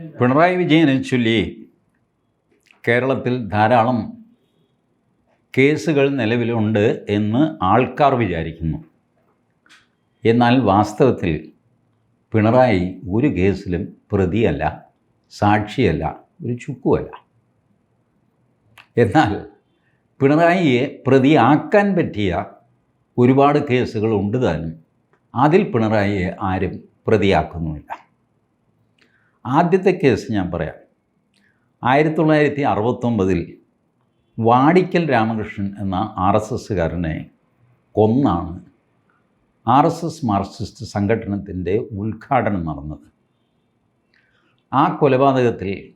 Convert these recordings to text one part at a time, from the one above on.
പിണറായി വിജയനെ ചൊല്ലി കേരളത്തിൽ ധാരാളം കേസുകൾ നിലവിലുണ്ട് എന്ന് ആൾക്കാർ വിചാരിക്കുന്നു. എന്നാൽ വാസ്തവത്തിൽ പിണറായി ഒരു കേസിലും പ്രതിയല്ല സാക്ഷിയല്ല ഒരു ചുക്കുമല്ല എന്നാൽ പിണറായിയെ പ്രതിയാക്കാൻ പറ്റിയ ഒരുപാട് കേസുകൾ ഉണ്ട് താനും. അതിൽ പിണറായിയെ ആരും പ്രതിയാക്കുന്നുമില്ല. ആദ്യത്തെ കേസ് ഞാൻ പറയാം. ആയിരത്തി തൊള്ളായിരത്തി അറുപത്തൊമ്പതിൽ വാടിക്കൽ രാമകൃഷ്ണൻ എന്ന ആർ എസ് എസ്സുകാരനെ കൊന്നാണ് ആർ എസ് എസ് മാർക്സിസ്റ്റ് സംഘടനത്തിന്റെ ഉദ്ഘാടനം നടന്നത്. ആ കൊലപാതകത്തിൽ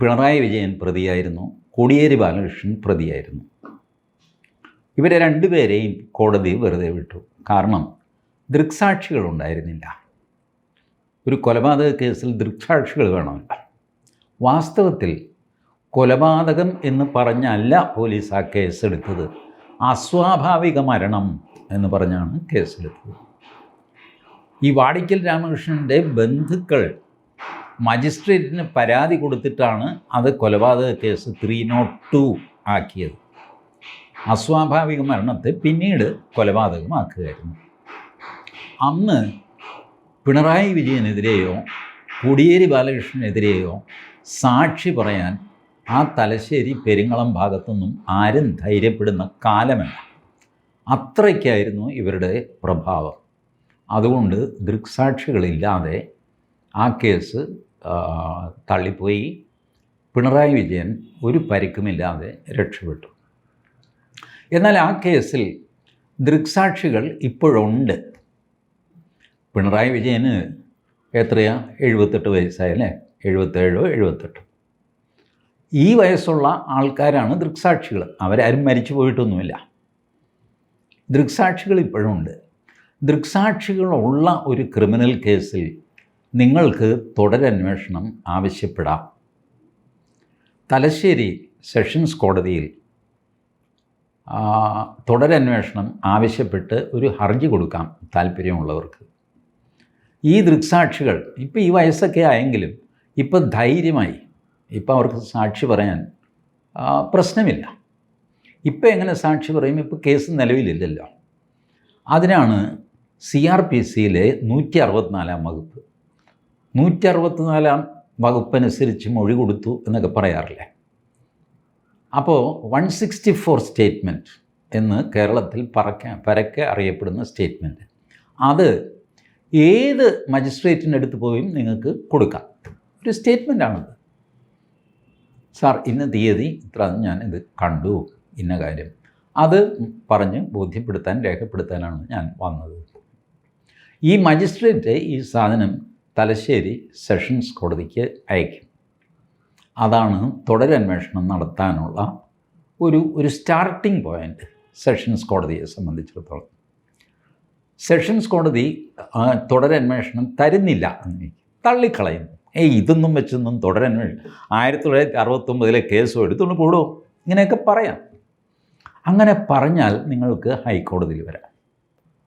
പിണറായി വിജയൻ പ്രതിയായിരുന്നു കോടിയേരി ബാലകൃഷ്ണൻ പ്രതിയായിരുന്നു. ഇവരെ രണ്ടുപേരെയും കോടതി വെറുതെ വിട്ടു. കാരണം ദൃക്സാക്ഷികളുണ്ടായിരുന്നില്ല. ഒരു കൊലപാതക കേസിൽ ദൃക്സാക്ഷികൾ വേണമല്ല വാസ്തവത്തിൽ കൊലപാതകം എന്ന് പറഞ്ഞല്ല പോലീസ് ആ കേസെടുത്തത്. അസ്വാഭാവിക മരണം എന്ന് പറഞ്ഞാണ് കേസെടുത്തത്. ഈ വാടിക്കൽ രാമകൃഷ്ണന്റെ ബന്ധുക്കൾ മജിസ്ട്രേറ്റിന് പരാതി കൊടുത്തിട്ടാണ് അത് കൊലപാതക കേസ് ത്രീ നോട്ട് ടു ആക്കിയത്. അസ്വാഭാവിക മരണത്തെ പിന്നീട് കൊലപാതകമാക്കുകയായിരുന്നു. അന്ന് പിണറായി വിജയനെതിരെയോ കോടിയേരി ബാലകൃഷ്ണനെതിരെയോ സാക്ഷി പറയാൻ ആ തലശ്ശേരി പെരിങ്ങളം ഭാഗത്തൊന്നും ആരും ധൈര്യപ്പെടുന്ന കാലമല്ല. അത്രയ്ക്കായിരുന്നു ഇവരുടെ പ്രഭാവം. അതുകൊണ്ട് ദൃക്സാക്ഷികളില്ലാതെ ആ കേസ് തള്ളിപ്പോയി. പിണറായി വിജയൻ ഒരു പരിക്കുമില്ലാതെ രക്ഷപ്പെട്ടു. എന്നാൽ ആ കേസിൽ ദൃക്സാക്ഷികൾ ഇപ്പോഴുണ്ട്. പിണറായി വിജയന് എത്രയാ? എഴുപത്തെട്ട് വയസ്സായല്ലേ? എഴുപത്തേഴോ എഴുപത്തെട്ടോ? ഈ വയസ്സുള്ള ആൾക്കാരാണ് ദൃക്സാക്ഷികൾ. അവരാരും മരിച്ചു പോയിട്ടൊന്നുമില്ല. ദൃക്സാക്ഷികൾ ഇപ്പോഴുണ്ട്. ദൃക്സാക്ഷികളുള്ള ഒരു ക്രിമിനൽ കേസിൽ നിങ്ങൾക്ക് തുടരന്വേഷണം ആവശ്യപ്പെടാം. തലശ്ശേരി സെഷൻസ് കോടതിയിൽ തുടരന്വേഷണം ആവശ്യപ്പെട്ട് ഒരു ഹർജി കൊടുക്കാം താല്പര്യമുള്ളവർക്ക്. ഈ ദൃക്സാക്ഷികൾ ഇപ്പോൾ ഈ വയസ്സൊക്കെ ആയെങ്കിലും ഇപ്പോൾ ധൈര്യമായി ഇപ്പോൾ അവർക്ക് സാക്ഷി പറയാൻ പ്രശ്നമില്ല. ഇപ്പോൾ എങ്ങനെ സാക്ഷി പറയും? ഇപ്പോൾ കേസ് നിലവിലില്ലല്ലോ. അതിനാണ് സി ആർ പി സിയിലെ നൂറ്റി അറുപത്തിനാലാം വകുപ്പ് നൂറ്റി അറുപത്തിനാലാം വകുപ്പനുസരിച്ച് മൊഴി കൊടുത്തു എന്നൊക്കെ പറയാറില്ലേ? അപ്പോൾ വൺ സിക്സ്റ്റി ഫോർ സ്റ്റേറ്റ്മെന്റ് എന്ന് കേരളത്തിൽ പറക്ക പരക്കെ അറിയപ്പെടുന്ന സ്റ്റേറ്റ്മെന്റ് അത് ഏത് മജിസ്ട്രേറ്റിന്റെ അടുത്ത് പോയും നിങ്ങൾക്ക് കൊടുക്കാം. ഒരു സ്റ്റേറ്റ്മെന്റാണത് സാർ ഇന്ന തീയതി ഇത്ര ഞാൻ ഇത് കണ്ടു. ഇന്ന കാര്യം. അത് പറഞ്ഞ് ബോധ്യപ്പെടുത്താൻ രേഖപ്പെടുത്താനാണ് ഞാൻ വന്നത്. ഈ മജിസ്ട്രേറ്റ് ഈ സാധനം തലശ്ശേരി സെഷൻസ് കോടതിക്ക് അയക്കും. അതാണ് തുടരന്വേഷണം നടത്താനുള്ള ഒരു ഒരു സ്റ്റാർട്ടിംഗ് പോയിന്റ് സെഷൻസ് കോടതിയെ സംബന്ധിച്ചിടത്തോളം. സെഷൻസ് കോടതി തുടരന്വേഷണം തരുന്നില്ല. എന്ന് തള്ളിക്കളയുന്നു ഏയ് ഇതൊന്നും വെച്ചൊന്നും തുടരന്വേഷണം ആയിരത്തി തൊള്ളായിരത്തി അറുപത്തൊമ്പതിലെ കേസും എടുത്തുകൊണ്ട് പോടോ. ഇങ്ങനെയൊക്കെ പറയാം. അങ്ങനെ പറഞ്ഞാൽ നിങ്ങൾക്ക് ഹൈക്കോടതിയിൽ വരാം.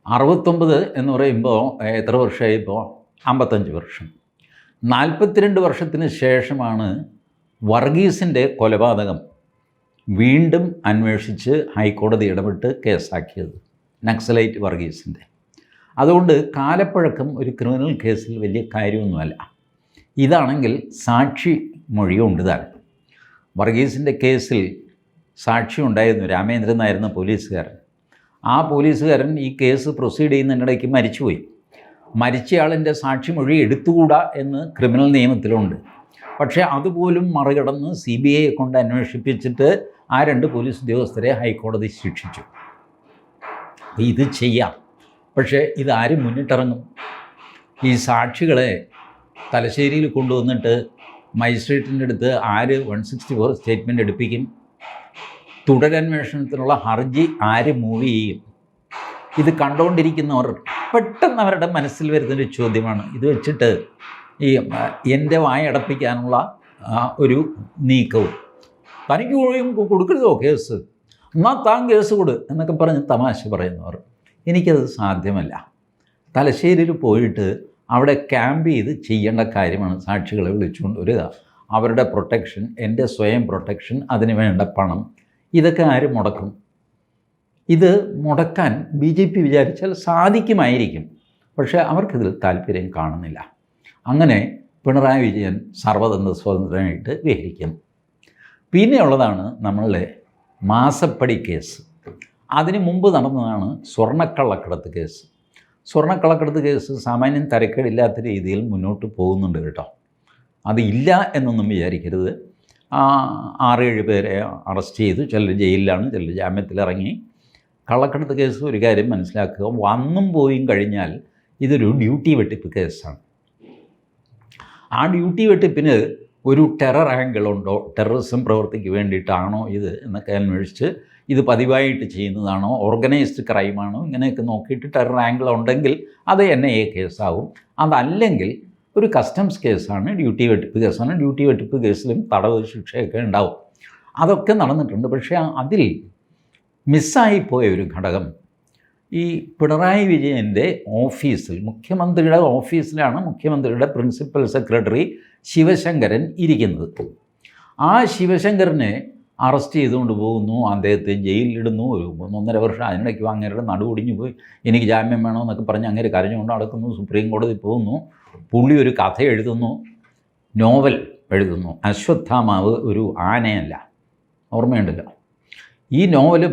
അറുപത്തൊമ്പത് എന്ന് പറയുമ്പോൾ എത്ര വർഷമായി ഇപ്പോൾ? അമ്പത്തഞ്ച് വർഷം. നാൽപ്പത്തിരണ്ട് വർഷത്തിന് ശേഷമാണ് വർഗീസിന്റെ കൊലപാതകം വീണ്ടും അന്വേഷിച്ച് ഹൈക്കോടതി ഇടപെട്ട് കേസാക്കിയത്. നക്സലൈറ്റ് വർഗീസിന്റെ. അതുകൊണ്ട് കാലപ്പഴക്കം ഒരു ക്രിമിനൽ കേസിൽ വലിയ കാര്യമൊന്നുമല്ല. ഇതാണെങ്കിൽ സാക്ഷി മൊഴിയുണ്ട് താൻ. വർഗീസിന്റെ കേസിൽ സാക്ഷി ഉണ്ടായിരുന്നു. രാമേന്ദ്രൻ എന്നായിരുന്ന പോലീസുകാരൻ. ആ പോലീസുകാരൻ ഈ കേസ് പ്രൊസീഡ് ചെയ്യുന്നതിനിടയ്ക്ക് മരിച്ചുപോയി. മരിച്ചയാളിന്റെ സാക്ഷിമൊഴി എടുത്തുകൂടാ എന്ന് ക്രിമിനൽ നിയമത്തിലുണ്ട്. പക്ഷേ അതുപോലും മറികടന്ന് സി ബി ഐയെ കൊണ്ട് അന്വേഷിപ്പിച്ചിട്ട് ആ രണ്ട് പോലീസ് ഉദ്യോഗസ്ഥരെ ഹൈക്കോടതി ശിക്ഷിച്ചു. ഇത് ചെയ്യാം. പക്ഷേ ഇതാരും മുന്നിട്ടിറങ്ങും. ഈ സാക്ഷികളെ തലശ്ശേരിയിൽ കൊണ്ടുവന്നിട്ട് മജിസ്ട്രേറ്റിന്റെ അടുത്ത് ആര് വൺ സിക്സ്റ്റി ഫോർ സ്റ്റേറ്റ്മെന്റ് എടുപ്പിക്കും? തുടരന്വേഷണത്തിനുള്ള ഹർജി ആര് മൂവ് ചെയ്യും? ഇത് കണ്ടുകൊണ്ടിരിക്കുന്നവർ പെട്ടെന്ന് അവരുടെ മനസ്സിൽ വരുന്നൊരു ചോദ്യമാണ്. ഇത് വെച്ചിട്ട് ഈ എന്റെ വായടപ്പിക്കാനുള്ള അടപ്പിക്കാനുള്ള ഒരു നീക്കവും. തനിക്ക് കൊടുക്കരുതോ കേസ്? എന്നാൽ താൻ കേസ് കൊടു എന്നൊക്കെ പറഞ്ഞ് തമാശ പറയുന്നവർ. എനിക്കത് സാധ്യമല്ല. തലശ്ശേരിയിൽ പോയിട്ട് അവിടെ ക്യാമ്പ് ചെയ്ത് ചെയ്യേണ്ട കാര്യമാണ് സാക്ഷികളെ വിളിച്ചുകൊണ്ട് വരിക അവരുടെ പ്രൊട്ടക്ഷൻ എന്റെ സ്വയം പ്രൊട്ടക്ഷൻ അതിന് വേണ്ട പണം. ഇതൊക്കെ ആര് മുടക്കും? ഇത് മുടക്കാൻ ബി ജെ പി വിചാരിച്ചാൽ സാധിക്കുമായിരിക്കും. പക്ഷേ അവർക്കിതിൽ താല്പര്യം കാണുന്നില്ല. അങ്ങനെ പിണറായി വിജയൻ സർവതന്ത്ര സ്വതന്ത്രനായിട്ട് വിഹരിക്കുന്നു. പിന്നെയുള്ളതാണ് നമ്മളുടെ മാസപ്പടി കേസ്. അതിന് മുമ്പ് നടന്നതാണ് സ്വർണക്കള്ളക്കടത്ത് കേസ്. സ്വർണക്കള്ളക്കടത്ത് കേസ് സാമാന്യം തരക്കേടില്ലാത്ത രീതിയിൽ മുന്നോട്ട് പോകുന്നുണ്ട് കേട്ടോ. അത് ഇല്ല എന്നൊന്നും വിചാരിക്കരുത്. ആ, ആറേഴ് പേരെ അറസ്റ്റ് ചെയ്തു. ചിലർ ജയിലിലാണ് ചിലർ ജാമ്യത്തിലിറങ്ങി. കള്ളക്കടത്ത് കേസ് ഒരു കാര്യം മനസ്സിലാക്കുക. വന്നും പോയും കഴിഞ്ഞാൽ ഇതൊരു ഡ്യൂട്ടി വെട്ടിപ്പ് കേസാണ്. ആ ഡ്യൂട്ടി വെട്ടിപ്പിന് ഒരു ടെറർ ആംഗിളുണ്ടോ ടെററിസം പ്രവർത്തിക്ക് വേണ്ടിയിട്ടാണോ ഇത് എന്നൊക്കെ അന്വേഷിച്ച് ഇത് പതിവായിട്ട് ചെയ്യുന്നതാണോ? ഓർഗനൈസ്ഡ് ക്രൈമാണോ? ഇങ്ങനെയൊക്കെ നോക്കിയിട്ട് ടെറർ ആംഗിൾ ഉണ്ടെങ്കിൽ അത് എൻ ഐ എ കേസാവും അതല്ലെങ്കിൽ ഒരു കസ്റ്റംസ് കേസാണ് ഡ്യൂട്ടി വെട്ടിപ്പ് കേസാണ് ഡ്യൂട്ടി വെട്ടിപ്പ് കേസിലും തടവ് ശിക്ഷയൊക്കെ ഉണ്ടാവും. അതൊക്കെ നടന്നിട്ടുണ്ട്. പക്ഷേ അതിൽ മിസ്സായിപ്പോയ ഒരു ഘടകം ഈ പിണറായി വിജയന്റെ ഓഫീസിൽ മുഖ്യമന്ത്രിയുടെ ഓഫീസിലാണ് മുഖ്യമന്ത്രിയുടെ പ്രിൻസിപ്പൽ സെക്രട്ടറി ശിവശങ്കരൻ ഇരിക്കുന്നത്. ആ ശിവശങ്കരനെ അറസ്റ്റ് ചെയ്തുകൊണ്ട് പോകുന്നു അദ്ദേഹത്തെ ജയിലിലിടുന്നു. ഒരു ഒന്നര വർഷം അതിനിടയ്ക്ക് അങ്ങേരുടെ നടുവൊടിഞ്ഞു പോയി. എനിക്ക് ജാമ്യം വേണമെന്നൊക്കെ പറഞ്ഞ് അങ്ങനെ കരഞ്ഞുകൊണ്ട് നടക്കുന്നു സുപ്രീം കോടതി പോകുന്നു. പുള്ളി ഒരു കഥ എഴുതുന്നു നോവൽ എഴുതുന്നു. അശ്വത്ഥാമാവ് ഒരു ആനയല്ല ഓർമ്മയുണ്ടല്ലോ. ഈ നോവൽ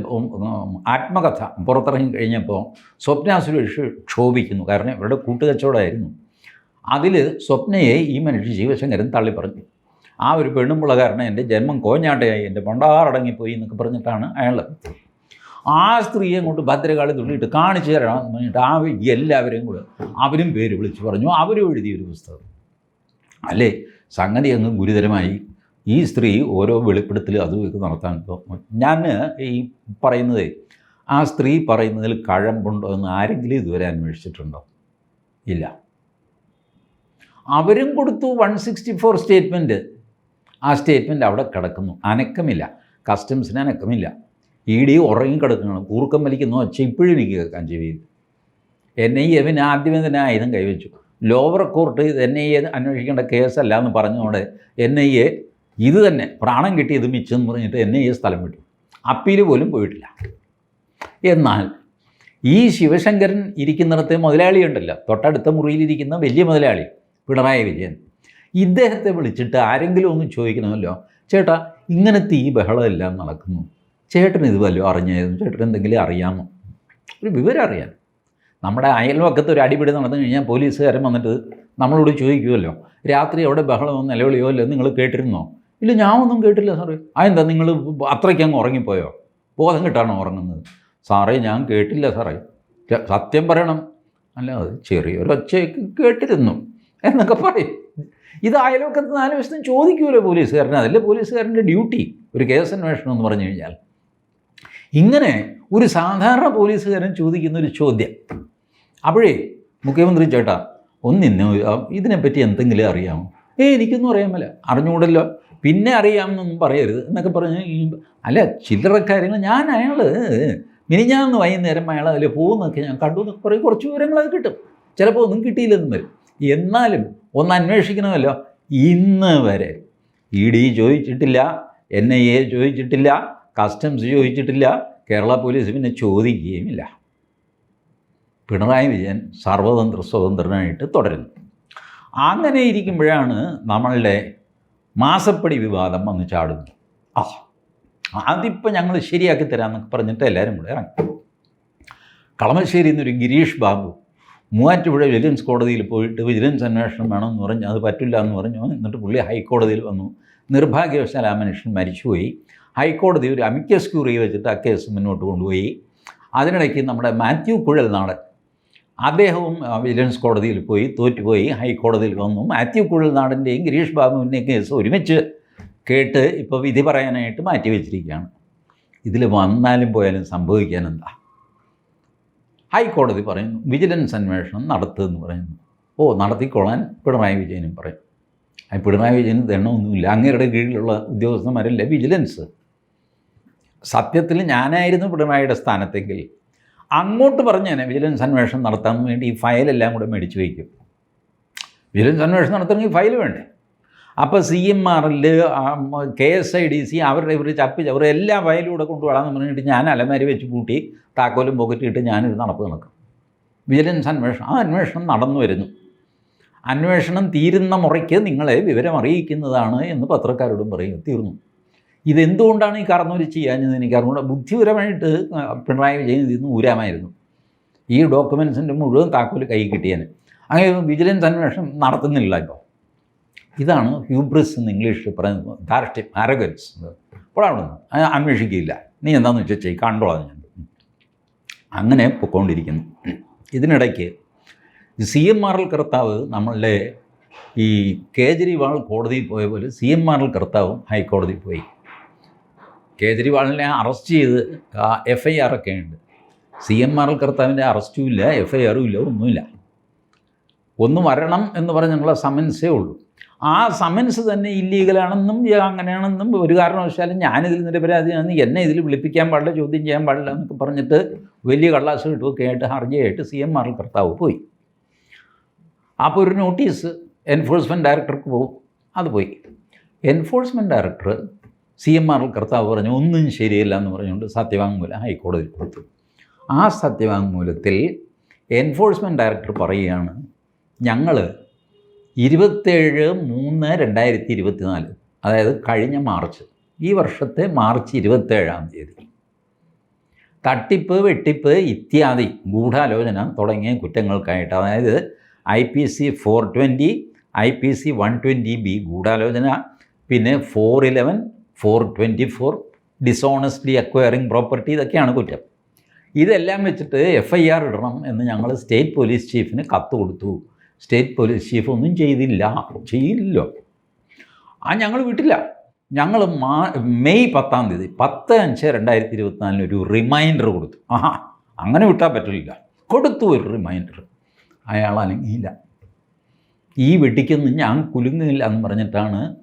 ആത്മകഥ പുറത്തിറങ്ങി കഴിഞ്ഞപ്പോൾ സ്വപ്ന സുരേഷ് ക്ഷോഭിക്കുന്നു. കാരണം ഇവരുടെ കൂട്ടുകച്ചവടമായിരുന്നു. അതിൽ സ്വപ്നയെ ഈ മനുഷ്യ ജീവശങ്കരൻ തള്ളി പറഞ്ഞു ആ ഒരു പെണ്ണുമ്പുള്ള കാരണം എന്റെ ജന്മം കോഞ്ഞാട്ടയായി എന്റെ പൊണ്ടാറടങ്ങിപ്പോയി എന്നൊക്കെ പറഞ്ഞിട്ടാണ് അയാൾ ആ സ്ത്രീയെ കൊണ്ട് ഭദ്രകാളി തുള്ളിയിട്ട് കാണിച്ചു തരണം എന്ന് പറഞ്ഞിട്ട് ആ എല്ലാവരെയും കൂടെ അവരും പേര് വിളിച്ചു പറഞ്ഞു. അവരും എഴുതിയ ഒരു പുസ്തകം. അല്ലേ? സംഗതി അങ്ങ് ഗുരുതരമായി. ഈ സ്ത്രീ ഓരോ വെളിപ്പെടുത്തൽ അതും ഇത് നടത്താൻ ഞാൻ ഈ പറയുന്നത് ആ സ്ത്രീ പറയുന്നതിൽ കഴമ്പുണ്ടോ എന്ന് ആരെങ്കിലും ഇതുവരെ അന്വേഷിച്ചിട്ടുണ്ടോ? ഇല്ല. അവരും കൊടുത്തു വൺ സിക്സ്റ്റി ഫോർ സ്റ്റേറ്റ്മെന്റ് ആ സ്റ്റേറ്റ്മെന്റ് അവിടെ കിടക്കുന്നു. അനക്കമില്ല. കസ്റ്റംസിന് അനക്കമില്ല. ഇ ഡി ഉറങ്ങിക്കിടക്കുകയാണ് കൂർക്കം വലിക്കുന്ന. ഒച്ച ഇപ്പോഴും എനിക്ക് കേൾക്കാൻ ചെവിയിൽ എൻ ഐ എവിന് ആദ്യമേ തന്നെ ആയുധം കൈവച്ചു. ലോവർ കോർട്ട് ഇത് എൻ ഐ എ അന്വേഷിക്കേണ്ട കേസല്ല എന്ന് പറഞ്ഞുകൊണ്ട് എൻ ഐ എ ഇത് തന്നെ പ്രാണം കിട്ടിയത് മിച്ചെന്ന് പറഞ്ഞിട്ട് എൻ ഐ എ സ്ഥലം വിട്ടു. അപ്പീൽ പോലും പോയിട്ടില്ല. എന്നാൽ ഈ ശിവശങ്കരൻ ഇരിക്കുന്നിടത്തെ മുതലാളിയുണ്ടല്ലോ. തൊട്ടടുത്ത മുറിയിലിരിക്കുന്ന വലിയ മുതലാളി പിണറായി വിജയൻ. ഇദ്ദേഹത്തെ വിളിച്ചിട്ട് ആരെങ്കിലും ഒന്ന് ചോദിക്കണമല്ലോ. ചേട്ടാ ഇങ്ങനത്തെ ഈ ബഹളമെല്ലാം നടക്കുന്നു. ചേട്ടൻ ഇത് വല്ലതും അറിഞ്ഞായിരുന്നു. ചേട്ടൻ എന്തെങ്കിലും അറിയാമോ? ഒരു വിവരം അറിയാൻ. നമ്മുടെ അയൽവക്കത്ത് ഒരു അടിപിടി നടന്നു കഴിഞ്ഞാൽ പോലീസുകാരൻ വന്നിട്ട് നമ്മളോട് ചോദിക്കുമല്ലോ. രാത്രി അവിടെ ബഹളമോ നിലവിളിയോ അല്ലോ നിങ്ങൾ കേട്ടിരുന്നോ? ഇല്ല ഞാൻ ഒന്നും കേട്ടില്ല സാറേ. അതെന്താ നിങ്ങൾ അത്രയ്ക്ക് അങ്ങ് ഉറങ്ങിപ്പോയോ? ബോധം കിട്ടാണോ ഉറങ്ങുന്നത്? സാറേ ഞാൻ കേട്ടില്ല സാറേ. സത്യം പറയണം. അല്ല അത് ചെറിയൊരൊച്ചയൊക്കെ കേട്ടിരുന്നു എന്നൊക്കെ പറയും. ഇത് അയൽവക്കത്ത് നാല് വശത്തും ചോദിക്കുമല്ലോ പോലീസുകാരന്? അതല്ലേ പോലീസുകാരന്റെ ഡ്യൂട്ടി? ഒരു കേസ് അന്വേഷണം എന്ന് പറഞ്ഞു കഴിഞ്ഞാൽ. ഇങ്ങനെ ഒരു സാധാരണ പോലീസുകാരൻ ചോദിക്കുന്ന ഒരു ചോദ്യം. അപ്പോഴേ മുഖ്യമന്ത്രി ചേട്ടാ ഒന്നിന്ന് ഇതിനെപ്പറ്റി എന്തെങ്കിലും അറിയാമോ? ഏ എനിക്കൊന്നും അറിയാമല്ല മേല. അറിഞ്ഞുകൂടല്ലോ പിന്നെ അറിയാമെന്നൊന്നും പറയരുത് എന്നൊക്കെ പറഞ്ഞ് അല്ല ചില്ലറ കാര്യങ്ങൾ. ഞാൻ അയാൾ മിനിഞ്ഞാന്ന് വൈകുന്നേരം അയാൾ അതിൽ പോകുന്നൊക്കെ ഞാൻ കണ്ടു. കുറേ കുറച്ച് വിവരങ്ങൾ അത് കിട്ടും. ചിലപ്പോൾ ഒന്നും കിട്ടിയില്ലെന്നും വരും. എന്നാലും ഒന്ന് അന്വേഷിക്കണമല്ലോ. ഇന്ന് വരെ ഇ ഡി ചോദിച്ചിട്ടില്ല എൻ ഐ എ ചോദിച്ചിട്ടില്ല കസ്റ്റംസ് ചോദിച്ചിട്ടില്ല കേരള പോലീസ് പിന്നെ ചോദിക്കുകയുമില്ല. പിണറായി വിജയൻ സർവതന്ത്ര സ്വതന്ത്രനായിട്ട് തുടരുന്നു. അങ്ങനെ ഇരിക്കുമ്പോഴാണ് നമ്മളുടെ മാസപ്പടി വിവാദം വന്ന് ചാടുന്നത്. ആ അതിപ്പോൾ ഞങ്ങൾ ശരിയാക്കി തരാമെന്നൊക്കെ പറഞ്ഞിട്ട് എല്ലാവരും കൂടെ ഇറങ്ങി. കളമശ്ശേരിയിൽ നിന്നൊരു ഗിരീഷ് ബാബു മൂവാറ്റുപുഴ വിജിലൻസ് കോടതിയിൽ പോയിട്ട് വിജിലൻസ് അന്വേഷണം വേണമെന്ന് പറഞ്ഞു അത് പറ്റില്ല എന്ന് പറഞ്ഞു എന്നിട്ട് പുള്ളി ഹൈക്കോടതിയിൽ വന്നു. നിർഭാഗ്യവശാൽ ആ മനുഷ്യൻ മരിച്ചുപോയി. ഹൈക്കോടതി ഒരു അമിക്കസ് ക്യൂറി വെച്ചിട്ട് ആ കേസ് മുന്നോട്ട് കൊണ്ടുപോയി. അതിനിടയ്ക്ക് നമ്മുടെ മാത്യു കുഴൽ നാടൻ അദ്ദേഹവും വിജിലൻസ് കോടതിയിൽ പോയി തോറ്റുപോയി ഹൈക്കോടതിയിൽ വന്നു. മാത്യു കുഴൽ നാടിന്റെയും ഗിരീഷ് ബാബുവിന്റെയും കേസ് ഒരുമിച്ച് കേട്ട് ഇപ്പോൾ വിധി പറയാനായിട്ട് മാറ്റി വെച്ചിരിക്കുകയാണ് ഇതിൽ വന്നാലും പോയാലും സംഭവിക്കാൻ എന്താ ഹൈക്കോടതി പറയുന്നു വിജിലൻസ് അന്വേഷണം നടത്തുമെന്ന് പറയുന്നു. ഓ നടത്തിക്കൊള്ളാൻ പിണറായി വിജയനും പറയും. ആ പിണറായി വിജയന് തരണമൊന്നുമില്ല അങ്ങേരുടെ കീഴിലുള്ള ഉദ്യോഗസ്ഥന്മാരല്ലേ? വിജിലൻസ്. സത്യത്തിൽ ഞാനായിരുന്നു പിണറായിയുടെ സ്ഥാനത്തെങ്കിൽ അങ്ങോട്ട് പറഞ്ഞേനെ വിജിലൻസ് അന്വേഷണം നടത്താൻ വേണ്ടി ഈ ഫയലെല്ലാം കൂടെ മേടിച്ച് വയ്ക്കും. വിജിലൻസ് അന്വേഷണം നടത്തണമെങ്കിൽ ഫയൽ വേണ്ടേ? അപ്പോൾ സി എം ആറിൽ K S I D C അവരുടെ ഇവർ ചപ്പിച്ച് അവർ എല്ലാ വയലൂടെ കൊണ്ടുപോകാമെന്ന് പറഞ്ഞിട്ട് ഞാൻ അലമാരി വെച്ച് പൂട്ടി താക്കോലും പോക്കറ്റിട്ട് ഞാനൊരു നടപ്പ് നടക്കും. വിജിലൻസ് അന്വേഷണം. ആ അന്വേഷണം നടന്നു വരുന്നു. അന്വേഷണം തീരുന്ന മുറയ്ക്ക് നിങ്ങളെ വിവരം അറിയിക്കുന്നതാണ് എന്ന് പത്രക്കാരോടും പറയും. തീർന്നു. ഇതെന്തുകൊണ്ടാണ് ഈ കറന്നൂര് ചെയ്യാഞ്ഞത്? എനിക്ക് അറിഞ്ഞുകൂടെ ബുദ്ധിപരമായിട്ട് പിണറായി വിജയൻ ഇതിൽ നിന്ന് ഊരാമായിരുന്നു. ഈ ഡോക്യുമെൻസിന്റെ മുഴുവൻ താക്കോൽ കൈ കിട്ടിയാൽ അങ്ങനെ വിജിലൻസ് അന്വേഷണം നടത്തുന്നില്ല ഇപ്പോൾ ഇതാണ് ഹ്യൂബ്രിസ് എന്ന് ഇംഗ്ലീഷിൽ പറയുന്നത്. ധാർഷ്ട്യം ആരഗൻസ് അപ്പോഴാണ് അന്വേഷിക്കുകയില്ല. നീ എന്താണെന്ന് വെച്ചാൽ ചെയ് കണ്ടോളാം ഞാൻ. അങ്ങനെ പൊക്കോണ്ടിരിക്കുന്നു. ഇതിനിടയ്ക്ക് സി എം ആർ എൽ കർത്താവ് നമ്മളുടെ ഈ കേജ്രിവാൾ കോടതിയിൽ പോയ പോലെ സി എം ആർ എൽ കർത്താവും ഹൈക്കോടതിയിൽ പോയി. കേജ്രിവാളിനെ അറസ്റ്റ് ചെയ്ത് എഫ് ഐ ആർ ഒക്കെ ഉണ്ട്. സി എം ആർ എൽ കർത്താവിന്റെ അറസ്റ്റും ഇല്ല എഫ് ഐ ആറും ഇല്ല ഒന്നുമില്ല. ഒന്ന് വരണം എന്ന് പറഞ്ഞുള്ള സമൻസേ ഉള്ളൂ. ആ സമൻസ് തന്നെ ഇല്ലീഗലാണെന്നും അങ്ങനെയാണെന്നും ഒരു കാരണവശാലും ഞാനിതിൽ നിരപരാധിയാണെന്ന് എന്നെ ഇതിൽ വിളിപ്പിക്കാൻ പാടില്ല ചോദ്യം ചെയ്യാൻ പാടില്ല എന്നൊക്കെ പറഞ്ഞിട്ട് വലിയ കള്ളാസ് കിട്ടുമൊക്കെ ആയിട്ട് ഹർജിയായിട്ട് സി എം ആറിൽ കർത്താവ് പോയി. അപ്പോൾ ഒരു നോട്ടീസ് എൻഫോഴ്സ്മെന്റ് ഡയറക്ടർക്ക് പോകും അത് പോയി. എൻഫോഴ്സ്മെന്റ് ഡയറക്ടർ സി എം ആറിൽ കർത്താവ് പറഞ്ഞു ഒന്നും ശരിയല്ല എന്ന് പറഞ്ഞുകൊണ്ട് സത്യവാങ്മൂലം ഹൈക്കോടതിയിൽ കൊടുത്തു. ആ സത്യവാങ്മൂലത്തിൽ എൻഫോഴ്സ്മെന്റ് ഡയറക്ടർ പറയുകയാണ് ഞങ്ങൾ ഇരുപത്തേഴ് മൂന്ന് രണ്ടായിരത്തി ഇരുപത്തി നാല് അതായത് കഴിഞ്ഞ മാർച്ച് ഈ വർഷത്തെ മാർച്ച് ഇരുപത്തേഴാം തീയതി. തട്ടിപ്പ് വെട്ടിപ്പ് ഇത്യാദി ഗൂഢാലോചന തുടങ്ങിയ കുറ്റങ്ങൾക്കായിട്ട് അതായത് I P C four twenty I P C one twenty B ഗൂഢാലോചന പിന്നെ four eleven four twenty four dishonestly acquiring property ഇതൊക്കെയാണ് കുറ്റം. ഇതെല്ലാം വെച്ചിട്ട് എഫ് ഐ ആർ ഇടണം എന്ന് ഞങ്ങൾ സ്റ്റേറ്റ് പോലീസ് ചീഫിന് കത്ത് കൊടുത്തു. സ്റ്റേറ്റ് പോലീസ് ചീഫ് ഒന്നും ചെയ്തില്ല. ചെയ്യില്ലല്ലോ ആ ഞങ്ങൾ വിട്ടില്ല. ഞങ്ങൾ മാ മെയ് പത്താം തീയതി പത്ത് അഞ്ച് രണ്ടായിരത്തി ഇരുപത്തിനാലിന് ഒരു റിമൈൻഡർ കൊടുത്തു. ആ അങ്ങനെ വിട്ടാൽ പറ്റില്ല. കൊടുത്തു ഒരു റിമൈൻഡർ അയാൾ അനങ്ങിയില്ല. ഈ വെട്ടിക്കൊന്നും ഞാൻ കുലുങ്ങുന്നില്ല എന്ന് പറഞ്ഞിട്ടാണ്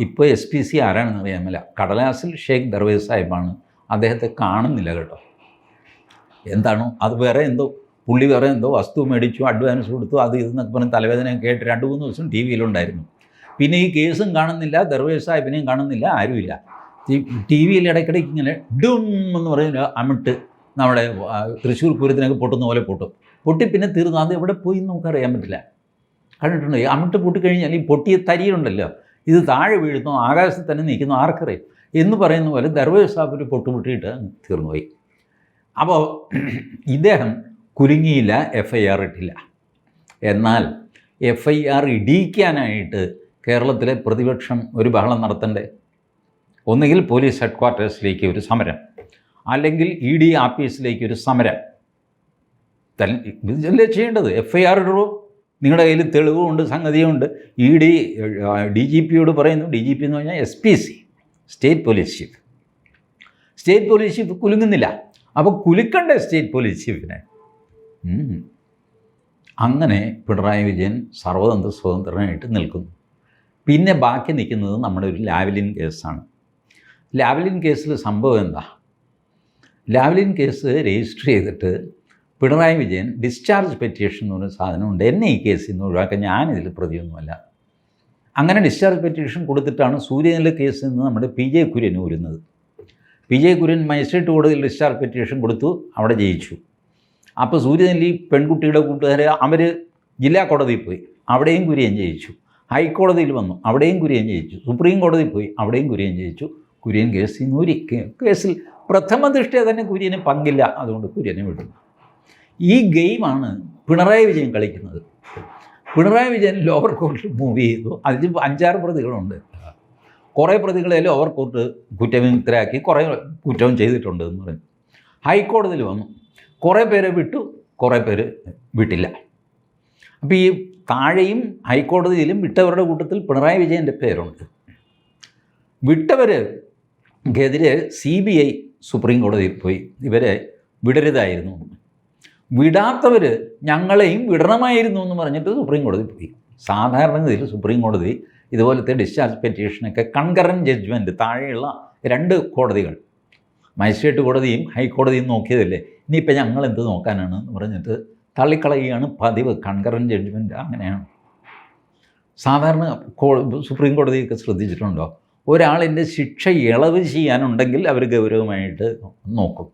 ഇപ്പോൾ എസ് പി സി ആരാണെന്ന് അറിയാമല്ല. കടലാസിൽ ഷെയ്ഖ് ദർവേസ് സാഹിബാണ്. അദ്ദേഹത്തെ കാണുന്നില്ല കേട്ടോ. എന്താണോ അത് വേറെ എന്തോ പുള്ളി വേറെ എന്തോ വസ്തു മേടിച്ചു അഡ്വാൻസ് കൊടുത്തു അത് ഇതെന്നൊക്കെ പറഞ്ഞ് തലവേദന കേട്ട് രണ്ട് മൂന്ന് ദിവസം ടി വിയിലുണ്ടായിരുന്നു. പിന്നെ ഈ കേസും കാണുന്നില്ല ദർവേസ് സാഹിബിനെയും കാണുന്നില്ല ആരുമില്ല. ടി വിയിൽ ഇടയ്ക്കിടയ്ക്ക് ഇങ്ങനെ ഡും എന്ന് പറയുന്ന അമിട്ട് നമ്മുടെ തൃശ്ശൂർ പൂരത്തിനൊക്കെ പൊട്ടുന്ന പോലെ പൊട്ടും. പൊട്ടി പിന്നെ തീർന്നു. അത് എവിടെ പോയി നമുക്കറിയാൻ പറ്റില്ല. കണ്ടിട്ടുണ്ടോ. ഈ അമിട്ട് പൊട്ടിക്കഴിഞ്ഞാൽ ഈ പൊട്ടിയ തരിയുണ്ടല്ലോ. ഇത് താഴെ വീഴുന്നു ആകാശത്ത് തന്നെ നിൽക്കുന്നു ആർക്കറിയാം. എന്ന് പറയുന്ന പോലെ ദർവേസ് സാഹിബ് ഒരു പൊട്ടുപൊട്ടിയിട്ട് തീർന്നുപോയി. അപ്പോൾ ഇദ്ദേഹം കുലുങ്ങിയില്ല എഫ് ഐ ആർ ഇട്ടില്ല. എന്നാൽ എഫ് ഐ ആർ ഇടിയിക്കാനായിട്ട് കേരളത്തിലെ പ്രതിപക്ഷം ഒരു ബഹളം നടത്തണ്ടേ? ഒന്നുകിൽ പോലീസ് ഹെഡ് ക്വാർട്ടേഴ്സിലേക്ക് ഒരു സമരം അല്ലെങ്കിൽ ഇ ഡി ആഫീസിലേക്ക് ഒരു സമരം. തൽ- ഇതല്ലേ ചെയ്യേണ്ടത്? എഫ് ഐ ആർ ഇടുമോ നിങ്ങളുടെ കയ്യിൽ തെളിവുമുണ്ട് സംഗതിയുമുണ്ട് ഇ ഡി ഡി ജി പിയോട് പറയുന്നു. ഡി ജി പി എന്ന് പറഞ്ഞാൽ S P C state police chief state police chief കുലുങ്ങുന്നില്ല. അപ്പോൾ കുലുക്കണ്ടേ സ്റ്റേറ്റ് പോലീസ് ചീഫിനെ. അങ്ങനെ പിണറായി വിജയൻ സർവതന്ത്ര സ്വതന്ത്രനായിട്ട് നിൽക്കുന്നു. പിന്നെ ബാക്കി നിൽക്കുന്നത് നമ്മുടെ ഒരു ലാവലിൻ കേസാണ്. ലാവലിൻ കേസിൽ സംഭവം എന്താ? ലാവലിൻ കേസ് രജിസ്റ്റർ ചെയ്തിട്ട് പിണറായി വിജയൻ ഡിസ്ചാർജ് പെറ്റീഷൻ എന്ന് പറഞ്ഞ സാധനമുണ്ട്. എന്നെ ഈ കേസിൽ നിന്ന് ഒഴിവാക്കാൻ ഞാനിതിൽ പ്രതിയൊന്നുമല്ല. അങ്ങനെ ഡിസ്ചാർജ് പെറ്റീഷൻ കൊടുത്തിട്ടാണ് സൂര്യനിലെ കേസിൽ നിന്ന് നമ്മുടെ പി ജെ കുര്യൻ ഊരുന്നത് പി ജെ കുര്യൻ മജിസ്ട്രേറ്റ് കോടതിയിൽ ഡിസ്ചാർജ് പെറ്റീഷൻ കൊടുത്തു അവിടെ ജയിച്ചു. അപ്പോൾ സൂര്യനെല്ലി പെൺകുട്ടിയുടെ കൂട്ടുകാരെ അവർ ജില്ലാ കോടതിയിൽ പോയി. അവിടെയും കുര്യൻ ജയിച്ചു. ഹൈക്കോടതിയിൽ വന്നു. അവിടെയും കുര്യൻ ജയിച്ചു. സുപ്രീം കോടതിയിൽ പോയി. അവിടെയും കുര്യൻ ജയിച്ചു. കുര്യൻ കേസിൽ നൂരി കേസിൽ പ്രഥമ ദൃഷ്ടിയ തന്നെ കുര്യന് പങ്കില്ല. അതുകൊണ്ട് കുര്യനെ വിടും ഈ ഗെയിമാണ് പിണറായി വിജയൻ കളിക്കുന്നത്. പിണറായി വിജയൻ ലോവർ കോർട്ടിൽ മൂവ് ചെയ്തു. അതിൽ അഞ്ചാറ് പ്രതികളുണ്ട്. കുറേ പ്രതികളെ ലോവർ കോർട്ട് കുറ്റവിമുക്തരാക്കി കുറേ കുറ്റവും ചെയ്തിട്ടുണ്ട് എന്ന് പറഞ്ഞു. ഹൈക്കോടതിയിൽ വന്നു. കുറേ പേരെ വിട്ടു കുറേ പേര് വിട്ടില്ല. അപ്പോൾ ഈ താഴെയും ഹൈക്കോടതിയിലും വിട്ടവരുടെ കൂട്ടത്തിൽ പിണറായി വിജയന്റെ പേരുണ്ട്. വിട്ടവർക്കെതിരെ സി ബി ഐ സുപ്രീം കോടതിയിൽ പോയി. ഇവരെ വിടരുതായിരുന്നു. വിടാത്തവർ ഞങ്ങളെയും വിടണമായിരുന്നു എന്ന് പറഞ്ഞിട്ട് സുപ്രീം കോടതി പോയി. സാധാരണഗതിയിൽ സുപ്രീം കോടതി ഇതുപോലത്തെ ഡിസ്ചാർജ് പെറ്റീഷനൊക്കെ കൺകറൻ ജഡ്ജ്മെന്റ് താഴെയുള്ള രണ്ട് കോടതികൾ മജിസ്ട്രേറ്റ് കോടതിയും ഹൈക്കോടതിയും നോക്കിയതല്ലേ? ഇനിയിപ്പോൾ ഞങ്ങൾ എന്ത് നോക്കാനാണ് എന്ന് പറഞ്ഞിട്ട് തള്ളിക്കളയുകയാണ് പതിവ്. കൺകറൻ ജഡ്ജ്മെന്റ് അങ്ങനെയാണ്. സാധാരണ സുപ്രീം കോടതിയൊക്കെ ശ്രദ്ധിച്ചിട്ടുണ്ടോ? ഒരാളിന്റെ ശിക്ഷ ഇളവ് ചെയ്യാനുണ്ടെങ്കിൽ അവർ ഗൗരവമായിട്ട് നോക്കും.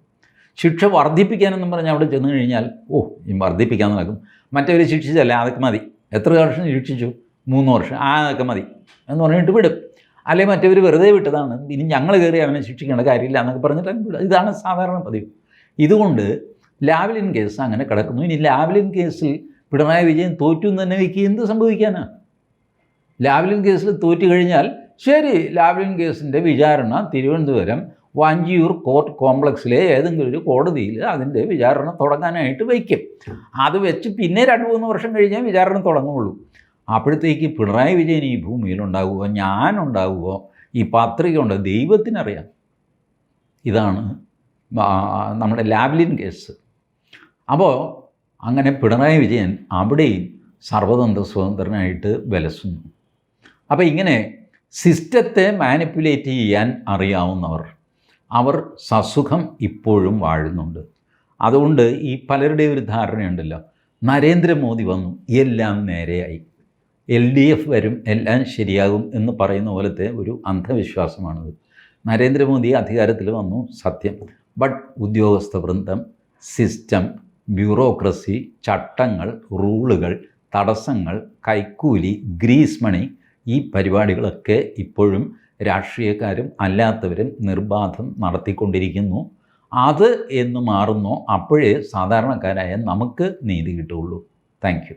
ശിക്ഷ വർദ്ധിപ്പിക്കാനെന്നും പറഞ്ഞാൽ അവിടെ ചെന്ന് കഴിഞ്ഞാൽ ഓ ഈ വർദ്ധിപ്പിക്കാൻ നടക്കും. മറ്റവർ ശിക്ഷിച്ചല്ലേ അതൊക്കെ മതി. എത്ര വർഷം ശിക്ഷിച്ചു? മൂന്ന് വർഷം. ആ അതൊക്കെ മതി എന്ന് പറഞ്ഞിട്ട് വിടും. അല്ലെങ്കിൽ മറ്റവർ വെറുതെ വിട്ടതാണ്. ഇനി ഞങ്ങൾ കയറി അവനെ ശിക്ഷിക്കേണ്ട കാര്യമില്ല എന്നൊക്കെ പറഞ്ഞിട്ട് ഇതാണ് സാധാരണ പതിവ്. ഇതുകൊണ്ട് ലാവ്ലിൻ കേസ് അങ്ങനെ കിടക്കുന്നു. ഇനി ലാവ്ലിൻ കേസിൽ പിണറായി വിജയൻ തോറ്റു തന്നെ വയ്ക്കുക എന്ത് സംഭവിക്കാനാണ് ലാവ്ലിൻ കേസിൽ തോറ്റു കഴിഞ്ഞാൽ ശരി ലാവ്ലിൻ കേസിന്റെ വിചാരണ തിരുവനന്തപുരം വാഞ്ചിയൂർ കോർട്ട് കോംപ്ലക്സിലെ ഏതെങ്കിലും ഒരു കോടതിയിൽ അതിന്റെ വിചാരണ തുടങ്ങാനായിട്ട് വയ്ക്കും. അത് വെച്ച് പിന്നെ രണ്ട് മൂന്ന് വർഷം കഴിഞ്ഞാൽ വിചാരണ തുടങ്ങുള്ളൂ. അപ്പോഴത്തേക്ക് പിണറായി വിജയൻ ഈ ഭൂമിയിൽ ഭൂമിയിലുണ്ടാകുമോ ഞാനുണ്ടാവുകയോ ഈ പത്രിക ഉണ്ട് ദൈവത്തിനറിയാം. ഇതാണ് നമ്മുടെ ലാബ്ലിൻ കേസ്. അപ്പോൾ അങ്ങനെ പിണറായി വിജയൻ അവിടെയും സർവതന്ത്ര സ്വതന്ത്രനായിട്ട് വിലസുന്നു. അപ്പോൾ ഇങ്ങനെ സിസ്റ്റത്തെ മാനിപ്പുലേറ്റ് ചെയ്യാൻ അറിയാവുന്നവർ അവർ സസുഖം ഇപ്പോഴും വാഴുന്നുണ്ട്. അതുകൊണ്ട് ഈ പലരുടെയും ഒരു ധാരണയുണ്ടല്ലോ. നരേന്ദ്രമോദി വന്നു. എല്ലാം നേരെയായി. എൽ ഡി എഫ് വരും എല്ലാം ശരിയാകും എന്ന് പറയുന്ന പോലത്തെ ഒരു അന്ധവിശ്വാസമാണിത്. നരേന്ദ്രമോദി അധികാരത്തിൽ വന്നു സത്യം. ബട്ട് ഉദ്യോഗസ്ഥ വൃന്ദം സിസ്റ്റം ബ്യൂറോക്രസി ചട്ടങ്ങൾ റൂളുകൾ തടസ്സങ്ങൾ കൈക്കൂലി ഗ്രീസ് മണി ഈ പരിപാടികളൊക്കെ ഇപ്പോഴും രാഷ്ട്രീയക്കാരും അല്ലാത്തവരും നിർബാധം നടത്തിക്കൊണ്ടിരിക്കുന്നു. അത് എന്ന് മാറുന്നോ? അപ്പോഴേ സാധാരണക്കാരായ നമുക്ക് നീതി കിട്ടുകയുള്ളൂ. താങ്ക്